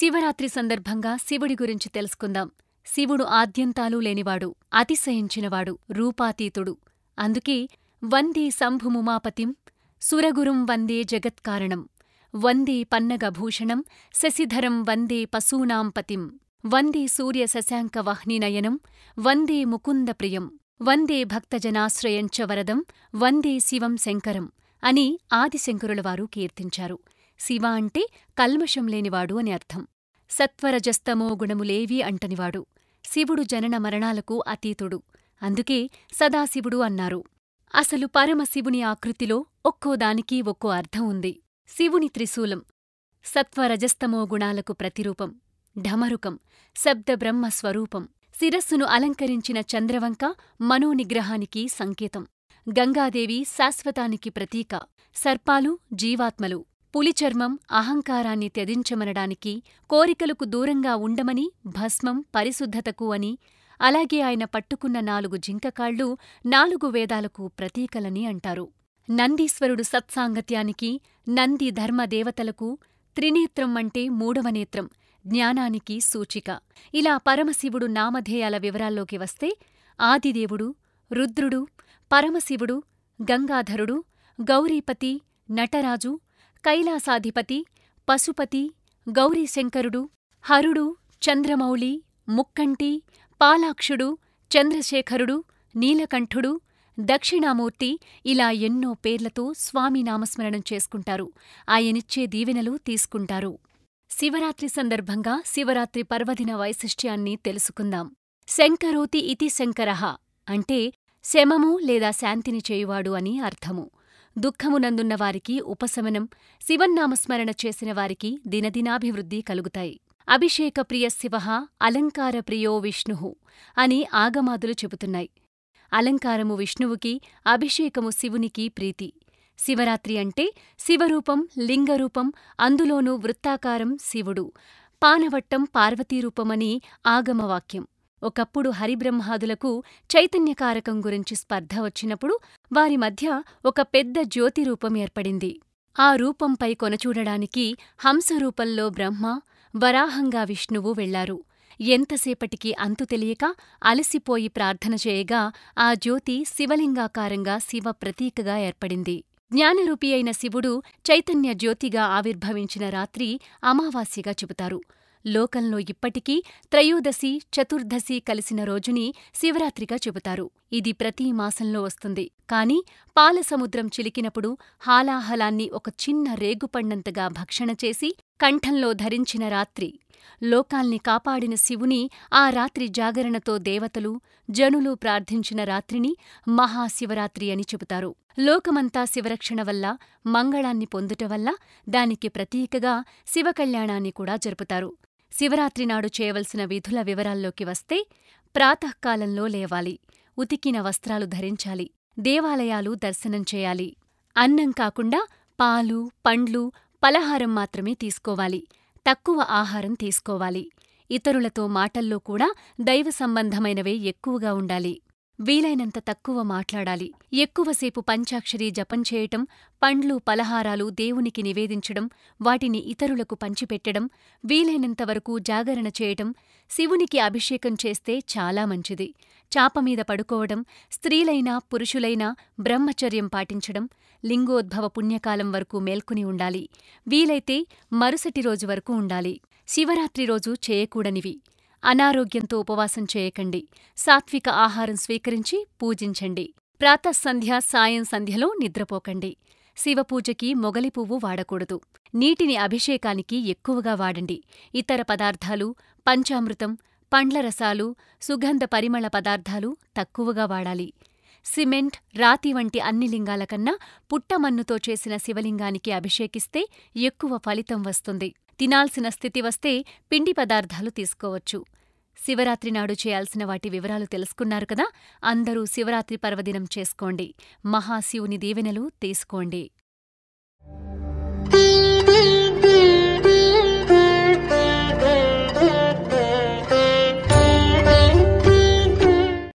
శివరాత్రి సందర్భంగా శివుడి గురించి తెలుసుకుందాం. శివుడు ఆద్యంతాలు లేనివాడు అతిశయించినవాడు రూపాతీతుడు. అందుకే వందే శంభుముమాపతిం సురగురుం వందే జగత్కారణం వందే పన్నగభూషణం శశిధరం వందే పశూనాం పతిం వందే సూర్య శశాంక వహ్నినయనం వందే ముకుందప్రియం వందే భక్తజనాశ్రయంచ వరదం వందే శివం శంకరం అని ఆదిశంకరులవారు కీర్తించారు. శివ అంటే కల్మషం లేనివాడు అని అర్థం. సత్వరజస్తమో గుణములేవీ అంటనివాడు. శివుడు జనన మరణాలకు అతీతుడు. అందుకే సదాశివుడు అన్నారు. అసలు పరమశివుని ఆకృతిలో ఒక్కోదానికి ఒక్కో అర్థం ఉంది. శివుని త్రిశూలం. సత్వరజస్తమో గుణాలకు ప్రతిరూపం. ఢమరుకం. శబ్దబ్రహ్మ స్వరూపం. శిరస్సును అలంకరించిన చంద్రవంక మనోనిగ్రహానికి సంకేతం. గంగాదేవి శాశ్వతానికి ప్రతీక. సర్పాలు జీవాత్మలు. పులిచర్మం అహంకారాన్ని త్యజించమనడానికి కోరికలకు దూరంగా ఉండమని భస్మం పరిశుద్ధతకు అని అలాగే ఆయన పట్టుకున్న నాలుగు జింకకాళ్ళు నాలుగు వేదాలకు ప్రతీకలని అంటారు. నందీశ్వరుడు సత్సాంగత్యానికి నంది ధర్మదేవతలకు త్రినేత్రం అంటే మూడవ నేత్రం జ్ఞానానికి సూచిక. ఇలా పరమశివుడు నామధేయాల వివరాల్లోకి వస్తే ఆదిదేవుడు రుద్రుడు పరమశివుడు గంగాధరుడు గౌరీపతి నటరాజు కైలాసాధిపతి పశుపతి గౌరీశంకరుడు హరుడు చంద్రమౌళి ముక్కంటి పాలాక్షుడు చంద్రశేఖరుడు నీలకంఠుడు దక్షిణామూర్తి ఇలా ఎన్నో పేర్లతో స్వామి నామస్మరణం చేసుకుంటారు. ఆయనిచ్చే దీవెనలు తీసుకుంటారు. శివరాత్రి సందర్భంగా శివరాత్రి పర్వదిన వైశిష్ట్యాన్ని తెలుసుకుందాం. శంకరోతి ఇతి శంకరః అంటే శమము లేదా శాంతిని చేయువాడు అని అర్థము. దుఃఖమునందున్న వారికి ఉపశమనం శివన్నామస్మరణ చేసిన వారికి దినదినాభివృద్ధి కలుగుతాయి. అభిషేక ప్రియ శివ అలంకార ప్రియో విష్ణు అని ఆగమాదులు చెబుతున్నాయి. అలంకారము విష్ణువుకి అభిషేకము శివునికి ప్రీతి. శివరాత్రి అంటే శివరూపం లింగరూపం అందులోనూ వృత్తాకారం శివుడు. పానవట్టం పార్వతీరూపమని ఆగమవాక్యం. ఒకప్పుడు హరిబ్రహ్మాదులకు చైతన్యకారకం గురించి స్పర్ధ వచ్చినప్పుడు వారి మధ్య ఒక పెద్ద జ్యోతి రూపం ఏర్పడింది. ఆ రూపంపై కొనచూడడానికి హంసరూపంలో బ్రహ్మ వరాహంగా విష్ణువు వెళ్ళారు ఎంతసేపటికి అంతు తెలియక అలసిపోయి ప్రార్థన చేయగా ఆ జ్యోతి శివలింగాకారంగా శివ ప్రతీకగా ఏర్పడింది. జ్ఞానరూపి అయిన శివుడు చైతన్య జ్యోతిగా ఆవిర్భవించిన రాత్రి అమావాస్యగా చెబుతారు. లోకంలో ఇప్పటికీ త్రయోదశి చతుర్దశి కలిసిన రోజుని శివరాత్రిగా చెబుతారు. ఇది ప్రతి మాసంలో వస్తుంది. కాని పాలసముద్రం చిలికినప్పుడు హాలాహలాన్ని ఒక చిన్న రేగుపండంతగా భక్షణ చేసి కంఠంలో ధరించిన రాత్రి. లోకాల్ని కాపాడిన శివుని ఆ రాత్రి జాగరణతో దేవతలు జనులు ప్రార్థించిన రాత్రిని మహాశివరాత్రి అని చెబుతారు. లోకమంతా శివరక్షణ వల్ల మంగళాన్ని పొందుట వల్ల దానికి ప్రతీకగా శివకళ్యాణాన్ని కూడా జరుపుతారు. శివరాత్రి నాడు చేయవలసిన విధుల వివరాల్లోకి వస్తే ప్రాతఃకాలంలో లేవాలి. ఉతికిన వస్త్రాలు ధరించాలి. దేవాలయాలు దర్శనం చేయాలి. అన్నం కాకుండా పాలు పండ్లు పలహారం మాత్రమే తీసుకోవాలి. తక్కువ ఆహారం తీసుకోవాలి. ఇతరులతో మాటల్లో కూడా దైవ సంబంధమైనవే ఎక్కువగా ఉండాలి. వీలైనంత తక్కువ మాట్లాడాలి. ఎక్కువసేపు పంచాక్షరి జపం చేయటం పండ్లు పలహారాలు దేవునికి నివేదించడం వాటిని ఇతరులకు పంచిపెట్టడం వీలైనంతవరకు జాగరణ చేయటం శివునికి అభిషేకం చేస్తే చాలా మంచిది. చాపమీద పడుకోవడం స్త్రీలైనా పురుషులైనా బ్రహ్మచర్యం పాటించడం లింగోద్భవ పుణ్యకాలం వరకు మేల్కొని ఉండాలి. వీలైతే మరుసటి రోజు వరకు ఉండాలి. శివరాత్రి రోజు చేయకూడనివి. అనారోగ్యంతో ఉపవాసం చేయకండి. సాత్విక ఆహారం స్వీకరించి పూజించండి. ప్రాతఃసంధ్య సాయం సంధ్యలో నిద్రపోకండి. శివపూజకి మొగలి పువ్వు వాడకూడదు. నీటిని అభిషేకానికి ఎక్కువగా వాడండి. ఇతర పదార్థాలు పంచామృతం పండ్ల రసాలు సుగంధ పరిమళ పదార్థాలు తక్కువగా వాడాలి. సిమెంట్ రాతి వంటి అన్ని లింగాల కన్నా పుట్టమన్నుతో చేసిన శివలింగానికి అభిషేకిస్తే ఎక్కువ ఫలితం వస్తుంది. తినాల్సిన స్థితి వస్తే పిండి పదార్థాలు తీసుకోవచ్చు. శివరాత్రి నాడు చేయాల్సిన వాటి వివరాలు తెలుసుకున్నారు కదా? అందరూ శివరాత్రి పర్వదినం చేసుకోండి. మహాశివుని దీవెనలు తీసుకోండి.